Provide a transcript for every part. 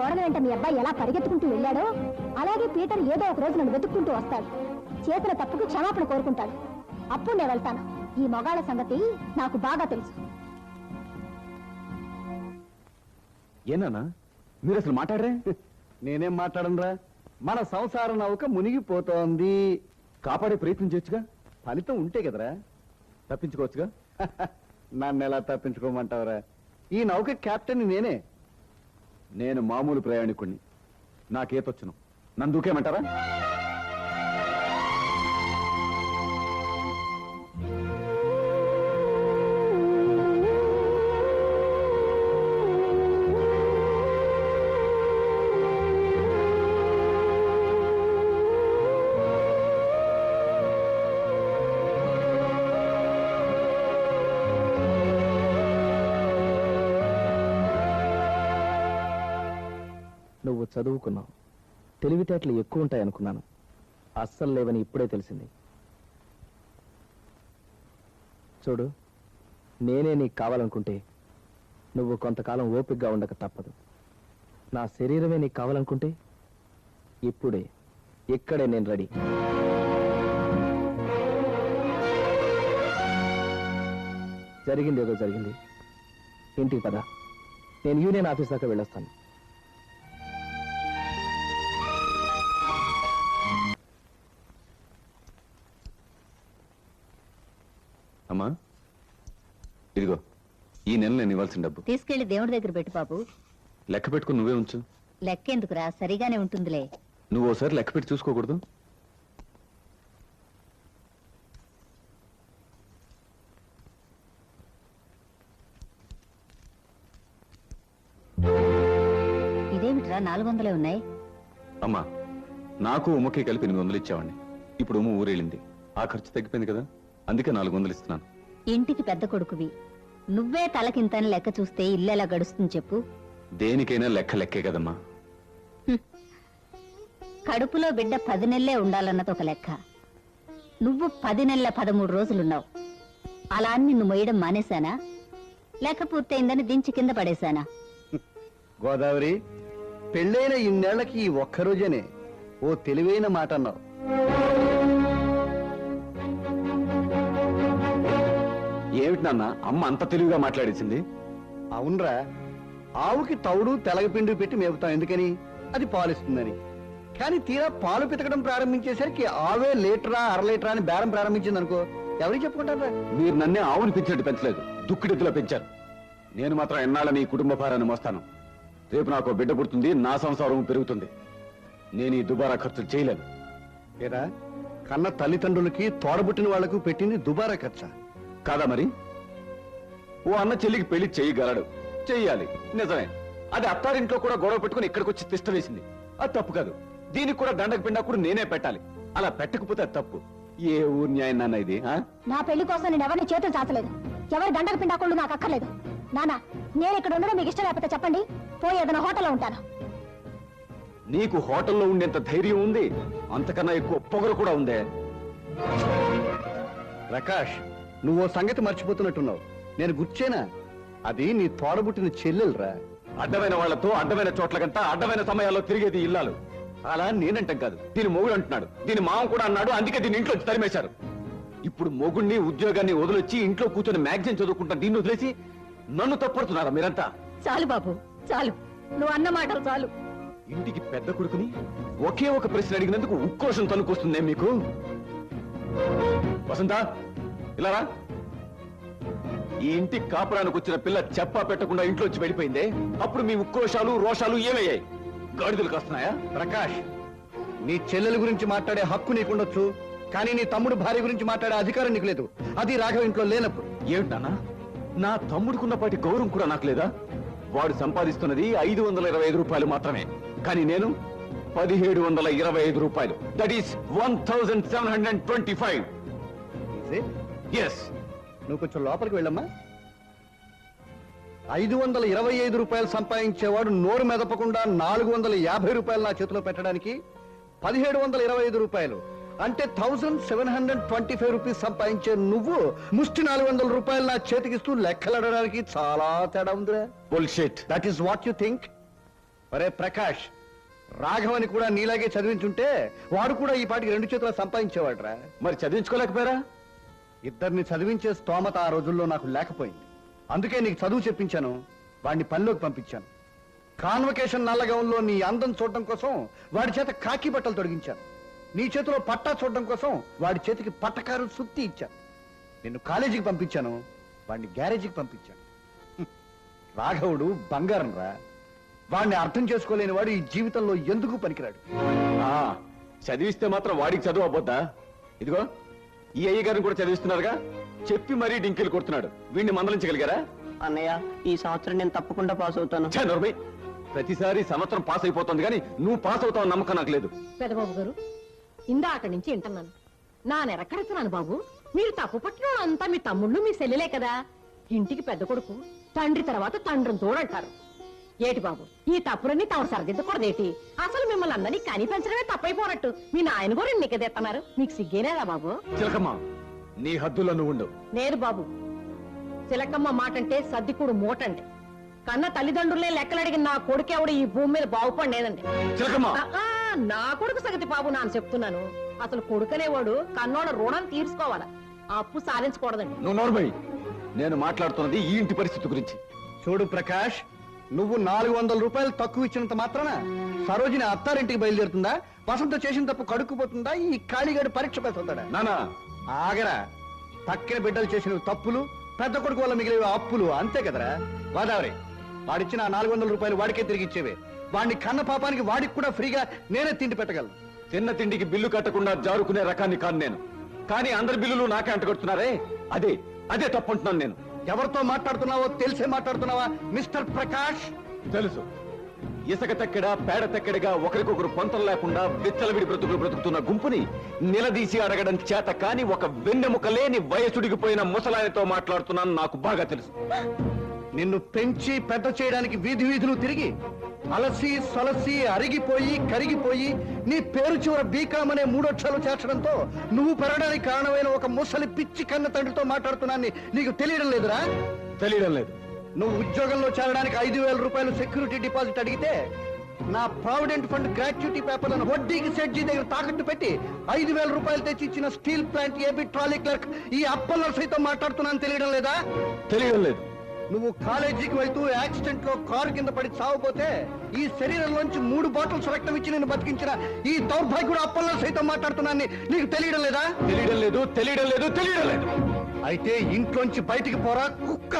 కోడల వెంట మీ అబ్బాయి ఎలా పరిగెత్తుకుంటూ వెళ్ళాడో అలాగే పీటర్ ఏదో ఒక రోజు నన్ను వెతుక్కుంటూ వస్తాడు. చేసిన తప్పుకు క్షమాపణ కోరుకుంటాడు. అప్పుడు నేను వెళ్తాను. ఈ మొగాళ్ళ సంగతి నాకు బాగా తెలుసు. ఏనా మీరు అసలు మాట్లాడరే? నేనేం మాట్లాడనురా? మన సంసార నౌక మునిగిపోతోంది. కాపాడే ప్రయత్నం చేయొచ్చుగా? ఫలితం ఉంటే కదరా? తప్పించుకోవచ్చుగా? నన్ను ఎలా తప్పించుకోమంటావురా? ఈ నౌక కెప్టెన్ నేనే. నేను మామూలు ప్రయాణికుణ్ణి. నాకేతొచ్చును నన్ను దూకేమంటారా నువ్వు చదువుకున్నావు తెలివితేటలు ఎక్కువ ఉంటాయనుకున్నాను అస్సలు లేవని ఇప్పుడే తెలిసింది. చూడు నేనే నీకు కావాలనుకుంటే నువ్వు కొంతకాలం ఓపికగా ఉండక తప్పదు. నా శరీరమే నీకు కావాలనుకుంటే ఇప్పుడే ఇక్కడే నేను రెడీ. జరిగింది ఏదో జరిగింది. ఇంటికి పద. నేను యూనియన్ ఆఫీస్ దాకా వెళ్ళొస్తాను. ఇదిగో ఈ నెల నేను ఇవ్వాల్సిన డబ్బు. తీసుకెళ్ళి దేవుడి దగ్గర పెట్టు బాబు. లెక్క పెట్టుకుని నువ్వే ఉంచు. లెక్కెందుకురా? సరిగానే ఉంటుందిలే. నువ్వు ఓసారి లెక్క పెట్టి చూసుకోకూడదు. ఇదేమిట్రా? నాలుగు వందలే ఉన్నాయి. అమ్మా నాకు ఉమ్మకి కలిపి ఎనిమిది వందలు ఇచ్చావండి ఇప్పుడు ఉమ్మ ఊరెళ్ళింది. ఆ ఖర్చు తగ్గిపోయింది కదా? అందుకే నాలుగు వందలు ఇస్తున్నాను. ఇంటికి పెద్ద కొడుకువి. నువ్వే తలకింతని లెక్క చూస్తే ఇల్లు ఎలా గడుస్తుంది చెప్పు. దేనికైనా లెక్క లెక్కే కదమ్మా. కడుపులో బిడ్డ పది నెలలే ఉండాలన్నది ఒక లెక్క. నువ్వు పది నెలల పదమూడు రోజులున్నావు. అలా అని నిన్ను మొయ్యడం మానేశానా? లెక్క పూర్తయిందని దించి కింద పడేశానా? గోదావరి పెళ్ళైన ఇన్నేళ్ళకి ఈ ఒక్క రోజేనే ఓ తెలివైన మాట అన్నావు ఏమిటి నాన్న అమ్మ అంత తెలివిగా మాట్లాడేసింది? అవునరా ఆవుకి తౌడు తెలగపిండి పెట్టి మేపుతాం ఎందుకని? అది పాలిస్తుందని. కానీ తీరా పాలు పితకడం ప్రారంభించేసరికి ఆవే లీటరా అర లీటరా అని బేరం ప్రారంభించింది అనుకో ఎవరికి చెప్పుకుంటారా మీరు నన్నే ఆవుని పెంచినట్టు పెంచలేదు దుక్కిడెద్దులో పెంచారు. నేను మాత్రం ఎన్నాళ్ళని ఈ కుటుంబ భారాన్ని మోస్తాను. రేపు నాకు బిడ్డ పుడుతుంది నా సంసారం పెరుగుతుంది. నేను ఈ దుబారా ఖర్చులు చేయలేను. ఏరా కన్న తల్లిదండ్రులకి తోడబుట్టిన వాళ్ళకు పెట్టింది దుబారా ఖర్చా? కాదా మరి? ఓ అన్న చెల్లికి పెళ్ళి చేయగలడు. చెయ్యాలి. నిజమే. అది అత్తారింట్లో కూడా గొడవ పెట్టుకుని ఇక్కడికి వచ్చి తిష్ట వేసింది. అది తప్పు కాదు. దీనికి కూడా దండకు పిండా కూడా నేనే పెట్టాలి. అలా పెట్టకపోతే అది తప్పు. ఏ ఊరు న్యాయం నాన్న ఇది ఆ? నా పెళ్ళి కోసం నేను ఎవరిని చేతులు చాచలేదు. ఎవరి దండకు పిండాకుళ్ళు నాకు అక్కర్లేదు. నానా నేను ఇక్కడ ఉండడం మీకు ఇష్టం లేకపోతే చెప్పండి. పోయి ఏదైనా హోటల్లో ఉంటాను. నీకు హోటల్లో ఉండేంత ధైర్యం ఉంది? అంతకన్నా ఎక్కువ పొగరు కూడా ఉందే. ప్రకాష్ నువ్వు ఓ సంగతి మర్చిపోతున్నట్టున్నావు. నేను గుర్చేనా? అది నీ తోడబుట్టిన చెల్లెలరా. అడ్డమైన వాళ్ళతో అడ్డమైన చోట్లకంతా అడ్డమైన సమయాల్లో తిరిగేది ఇల్లాలు. అలా నేనంటాం కాదు. దీని మొగుడు అంటున్నాడు. దీని మామ కూడా అన్నాడు. అందుకే దీని ఇంట్లో తరిమేశారు. ఇప్పుడు మొగుడిని ఉద్యోగాన్ని వదిలొచ్చి ఇంట్లో కూర్చొని మ్యాగజైన్ చదువుకుంటా దీన్ని వదిలేసి నన్ను తప్పడుతున్నారా మీరంతా? చాలు బాబు చాలు. నువ్వు అన్న మాటలు చాలు. ఇంటికి పెద్ద కొడుకుని ఒకే ఒక ప్రశ్న అడిగినందుకు ఉక్రోషం తనుకొస్తుందే మీకు? వసంత! ఇలా రా. ఈ ఇంటి కాపురానికి వచ్చిన పిల్ల చెప్పా పెట్టకుండా ఇంట్లోంచి వెళ్ళిపోయిందే. అప్పుడు మీ ఉక్రోషాలు రోషాలు ఏమయ్యాయి? గాడిదలు కాస్తున్నాయా? ప్రకాష్ నీ చెల్లెల గురించి మాట్లాడే హక్కు నీకుండొచ్చు కానీ నీ తమ్ముడు భార్య గురించి మాట్లాడే అధికారం నీకు లేదు. అది రాఘవ ఇంట్లో లేనప్పుడు. ఏమిటి నాన్న? నా తమ్ముడికున్నపాటి గౌరవం కూడా నాకు లేదా? వాడు సంపాదిస్తున్నది ఐదు వందల ఇరవై ఐదు రూపాయలు మాత్రమే. కానీ నేను పదిహేడు వందల ఇరవై ఐదు రూపాయలు. That is one thousand seven hundred twenty five? Yes నువ్వు కొంచెం లోపలికి వెళ్ళమ్మా. ఐదు వందల ఇరవై ఐదు రూపాయలు సంపాదించేవాడు నోరు మెదపకుండా నాలుగు వందల యాభై రూపాయలు నా చేతిలో పెట్టడానికి పదిహేడు వందల ఇరవై ఐదు రూపాయలు. అంటే thousand seven hundred twenty five rupees సంపాదించే నువ్వు ముష్టి నాలుగు వందల రూపాయలు నా చేతికిస్తూ లెక్కలడడానికి చాలా తేడా ఉందిరా. Bullshit that is what you think ఒరే ప్రకాష్ రాఘవని కూడా నీలాగే చదివించుంటే వాడు కూడా ఈ పాటికి రెండు చేతుల సంపాదించేవాడ్రా. మరి చదివించుకోలేకపోయారా? ఇద్దరిని చదివించే స్తోమత ఆ రోజుల్లో నాకు లేకపోయింది. అందుకే నీకు చదువు చెప్పించాను వాడిని పనిలోకి పంపించాను. కాన్వకేషన్ నల్లగౌన్లో నీ అందం చూడడం కోసం వాడి చేత కాకి బట్టలు తొడిగించాను. నీ చేతిలో పట్టా చూడడం కోసం వాడి చేతికి పట్టకారు సుత్తి ఇచ్చాను. నిన్ను కాలేజీకి పంపించాను వాడిని గ్యారేజీకి పంపించాను. రాఘవుడు బంగారం రా. వాడిని అర్థం చేసుకోలేని వాడు ఈ జీవితంలో ఎందుకు పనికిరాడు? చదివిస్తే మాత్రం వాడికి చదువు అవ్వద్దా? ఇదిగో. ఈ అయ్య గారిని కూడా చదివిస్తున్నారుగా? చెప్పి మరీ డింకిలు కొడుతున్నాడు. వీడిని మందలించగలిగారా? అన్నయ్య ఈ సంవత్సరం నేను తప్పకుండా పాస్ అవుతాను. ఛే, నోర్మై. ప్రతిసారి సంవత్సరం పాస్ అయిపోతుంది కానీ నువ్వు పాస్ అవుతావు నమ్మకం నాకు లేదు. పెదబాబు గారు ఇందాక నుంచి వింటున్నాను. నా నెరకడుతున్నాను బాబు. మీరు తప్పు పట్టిన అంతా మీ తమ్ముళ్ళు మీ సెల్లెలే కదా. ఇంటికి పెద్ద కొడుకు తండ్రి తర్వాత తండ్రిని తోడంటారు ఏటి బాబు ఈ తప్పులన్నీ తాము సరిదిద్దకూడదేటి? అసలు మిమ్మల్ని అందరినీ కని పెంచడమే తప్పైపోనట్టు. మీ నాయన కూడా నిక్కదెత్తన్నారు మీకు సిగ్గేనేదా బాబు? చిలకమ్మ నీ హద్దుల్లో నువ్వు ఉండు. లేదు బాబు. చిలకమ్మ మాటంటే సర్దికుడు మూటంటే. కన్న తల్లిదండ్రులే లెక్కలడిగిన నా కొడుకెవడు ఈ భూమి మీద బాగుపడలేదండి చిలకమ్మ! ఆ, నా కొడుకు సంగతి బాబు నాన్న చెప్తున్నాను. అసలు కొడుకనేవాడు కన్నోడ రుణం తీర్చుకోవాలా? ఆ అప్పు సాధించకూడదండి. నువ్వు నోర్మై నేను మాట్లాడుతున్నది ఈ ఇంటి పరిస్థితి గురించి. చూడు ప్రకాష్ నువ్వు నాలుగు వందల రూపాయలు తక్కువ ఇచ్చినంత మాత్రాన సరోజిని అత్తారింటికి బయలుదేరుతుందా? వసంత చేసిన తప్పు కడుక్కుపోతుందా? ఈ ఖాళీగాడు పరీక్ష పెట్టుతాడా నానా. ఆగరా. తక్కిన బిడ్డలు చేసిన తప్పులు పెద్ద కొడుకు వల్ల మిగిలిన అప్పులు అంతే కదరా. గోదావరి వాడిచ్చిన నాలుగు వందల రూపాయలు వాడికే తిరిగి ఇచ్చేవే. వాడిని కన్న పాపానికి వాడికి కూడా ఫ్రీగా నేనే తిండి పెట్టగలను. తిన్న తిండికి బిల్లు కట్టకుండా జారుకునే రకాన్ని కాను నేను. కానీ అందరి బిల్లులు నాకే అంటగొడుతున్నారే. అదే అదే తప్పుంటున్నాను నేను. ఎవరితో మాట్లాడుతున్నావో తెలిసే మాట్లాడుతున్నావా మిస్టర్ ప్రకాష్? తెలుసు. ఇసుక తెక్కెడ పేడ తెక్కెడగా ఒకరికొకరు పొంతం లేకుండా విచ్చలవిడి బ్రతుకులు బ్రతుకుతున్న గుంపుని నిలదీసి అడగడం చేత కాని ఒక వెన్నెముక లేని వయసుడిగిపోయిన ముసలాయనతో మాట్లాడుతున్నాను నాకు బాగా తెలుసు. నిన్ను పెంచి పెద్ద చేయడానికి వీధి వీధులు తిరిగి అలసి సొలసి అరిగిపోయి కరిగిపోయి నీ పేరు చివర బీకాం అనే మూడొక్షరాలు చేర్చడంతో నువ్వు పెరగడానికి కారణమైన ఒక ముసలి పిచ్చి కన్న తండ్రితో మాట్లాడుతున్నాన్ని నీకు తెలియడం లేదురా? తెలియడం లేదు. నువ్వు ఉద్యోగంలో చేరడానికి ఐదు వేల రూపాయలు సెక్యూరిటీ డిపాజిట్ అడిగితే నా ప్రావిడెంట్ ఫండ్ గ్రాట్యుటీ పేపర్లను వడ్డీకి సెడ్జీ దగ్గర తాకట్టు పెట్టి ఐదు వేల రూపాయలు తెచ్చి ఇచ్చిన steel plant AB trolley clerk ఈ అప్పల సైతం మాట్లాడుతున్నాను తెలియడం లేదా? తెలియడం లేదు. నువ్వు కాలేజీకి వెళ్తూ యాక్సిడెంట్లో కారు కింద పడి చావపోతే ఈ శరీరంలోంచి మూడు బాటిల్స్ రక్తం ఇచ్చి నేను బతికించిన ఈ దౌర్భాగ్యుడు అప్పల్లో సైతం మాట్లాడుతున్నాను నీకు తెలియడం లేదా? తెలియడం లేదు తెలియడం లేదు తెలియడం లేదు. అయితే ఇంట్లోంచి బయటికి పోరా కుక్క.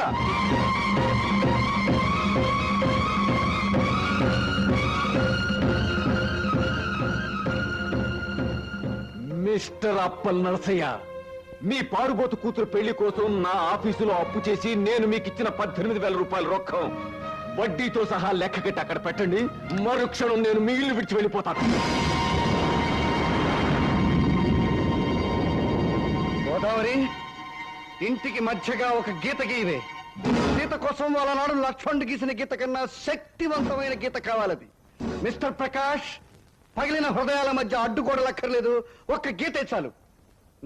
మిస్టర్ అప్పల్ నరసయ్య మీ పారుబోతు కూతురు పెళ్ళి కోసం నా ఆఫీసులో అప్పు చేసి నేను మీకు ఇచ్చిన పద్దెనిమిది వేల రూపాయల రొక్కం. వడ్డీతో సహా లెక్క కట్టి అక్కడ పెట్టండి. మరుక్షణం నేను మిగిలిన విడిచి వెళ్ళిపోతాను. గోదావరి ఇంటికి మధ్యగా ఒక గీత గీవే గీత కోసం వాళ్ళ నాడు లక్ష్మణ్ గీసిన గీత కన్నా శక్తివంతమైన గీత కావాలది. మిస్టర్ ప్రకాష్ పగిలిన హృదయాల మధ్య అడ్డుకోడలక్కర్లేదు ఒక్క గీతే చాలు.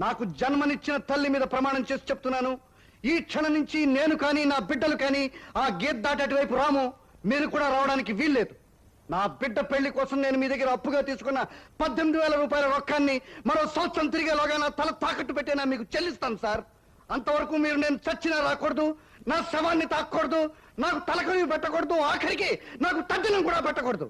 నాకు జన్మనిచ్చిన తల్లి మీద ప్రమాణం చేసి చెప్తున్నాను. ఈ క్షణం నుంచి నేను కానీ నా బిడ్డలు కానీ ఆ గేట్ దాటేటి వైపు రాము. మీరు కూడా రావడానికి వీల్లేదు. నా బిడ్డ పెళ్ళి కోసం నేను మీ దగ్గర అప్పుగా తీసుకున్న పద్దెనిమిది వేల రూపాయల రొక్కాన్ని మరో సంవత్సరం తిరిగేలోగా నా తల తాకట్టు పెట్టేనా మీకు చెల్లిస్తాను సార్. అంతవరకు మీరు నేను చచ్చినా రాకూడదు నా శవాన్ని తాకూడదు నాకు తలకని పెట్టకూడదు ఆఖరికి నాకు తద్దినం కూడా పెట్టకూడదు.